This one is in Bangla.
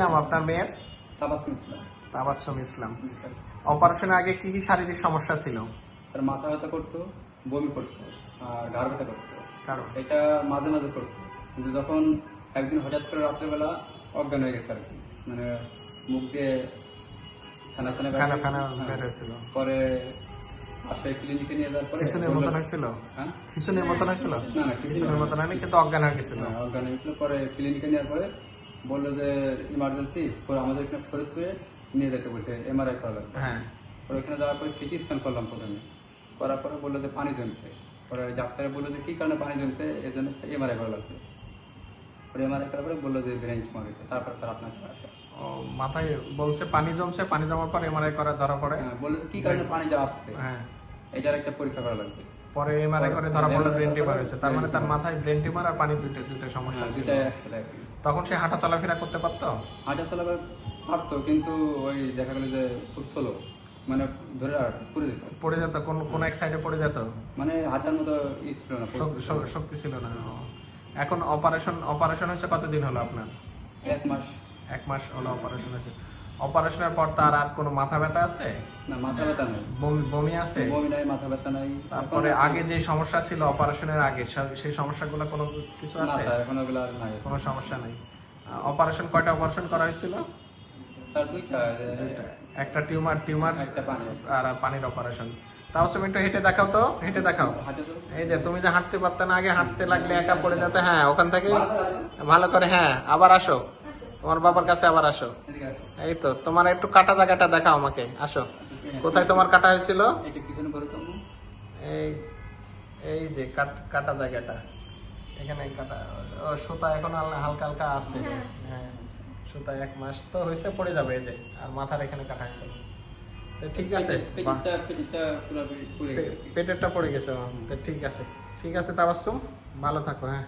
নাম আপনার মেয়ের? তাবাসুম ইসলাম। অপারেশনের আগে কি কি শারীরিক সমস্যা ছিল? স্যার মাথা ব্যথা করতো বমি করতো আর ঘাড় ব্যথা করতো। কারণ? এটা মাঝে মাঝে করতো। কিন্তু যখন একদিন হঠাৎ করে রাত্রেবেলা অজ্ঞান হয়ে গেছে আর কি। মানে মুখ দিয়ে খানা খানা হ্যাঁ। হয়েছিল। পরে পাশে ক্লিনিকে নিয়ে যাওয়ার পরে খিচুনির মতন হয়েছিল? হ্যাঁ? খিচুনির মতন হয়েছিল? না না কিছু খিচুনির মতন হয়নি কিন্তু অজ্ঞান হয়ে গেছিল? হ্যাঁ, অজ্ঞান হয়ে গেছিল পরে ক্লিনিকে নেওয়ার পরে বলল যে ইমার্জেন্সি পরে আমাদের এখানে ফরিদপুরে নিয়ে যেতে বলছে এমআরআই করা লাগবে। হ্যাঁ। পরে ওখানে যাওয়ার পরে সিটি স্ক্যান করলাম প্রথমে। করার পরে বলল যে পানি জমছে। পরে ডাক্তারে বলল যে কি কারণে পানি জমছে? এই জন্য এমআরআই করা লাগবে। পরে এমআরআই করার পরে বলল যে ব্রেন টিউমার গেছে তারপর স্যার আপনার কাছে আসা। ও মাথায় বলছে পানি জমছে পানি জমার পর এমআরআই করা ধরা পড়ে। হ্যাঁ, বলল যে কি কারণে পানি যা আসছে হ্যাঁ। এটার একটা পরীক্ষা করা লাগবে। পরে এমআরআই করে ধরা পড়ল ব্রেন টিউমার হয়েছে। তার মানে তার মাথায় ব্রেন টিউমার আর পানি দুটো দুটো সমস্যা হ্যাঁ, ছিল। আর কি। তখন সে হাঁটা চলাফেরা করতে পারতো? হাঁটা চলা করে পারতো কিন্তু ওই দেখা গেল যে খুব স্লো মানে ধরে আর পুরে দিত পড়ে যেত কোন কোন এক সাইডে পড়ে যেত? মানে হাঁটার মতো ছিল না শক- শক- শক্তি ছিল না। এখন অপারেশন অপারেশন হয়েছে কতদিন হলো আপনার? এক মাস। এক মাস হলো অপারেশন হয়েছে। অপারেশনের পর তার আর কোনো মাথা ব্যথা আছে? না মাথা ব্যথা নাই। বমি বমি আছে? বমি নাই মাথা ব্যথা নাই। তারপরে আগে যে সমস্যা ছিল অপারেশনের আগে সেই সমস্যাগুলো কোনো কিছু না আছে? স্যার এখন ওগুলো আর নাই। কোনো সমস্যা নাই। অপারেশন কয়টা অপারেশন করা হয়েছিল? স্যার দুইটা একটা টিউমার টিউমার একটা পানি। আর পানির অপারেশন। তাও তুমি একটু হেঁটে দেখাও তো হেঁটে দেখাও। এই যে তুমি যে হাঁটতে পারতে না আগে হাঁটতে লাগলে একা পড়ে যেতে হ্যাঁ ওখান থেকে ভালো করে হ্যাঁ আবার আসো। তোমার বাবার কাছে আবার আসো। এই তো তোমার একটু কাটা জায়গাটা দেখাও আমাকে আসো। কোথায় তোমার কাটা হয়েছিল? এই এই যে কাটা জায়গাটা। এখানে কাটা ও, সুতা এখন হালকা হালকা আছে। হ্যাঁ। সুতা এক মাস তো হয়েছে পড়ে যাবে এই যে আর মাথার এখানে কাটা হয়েছিল তো ঠিক আছে পেটেরটা পড়ে গেছে। ঠিক আছে। ঠিক আছে তাবাসুম ভালো থাকো হ্যাঁ।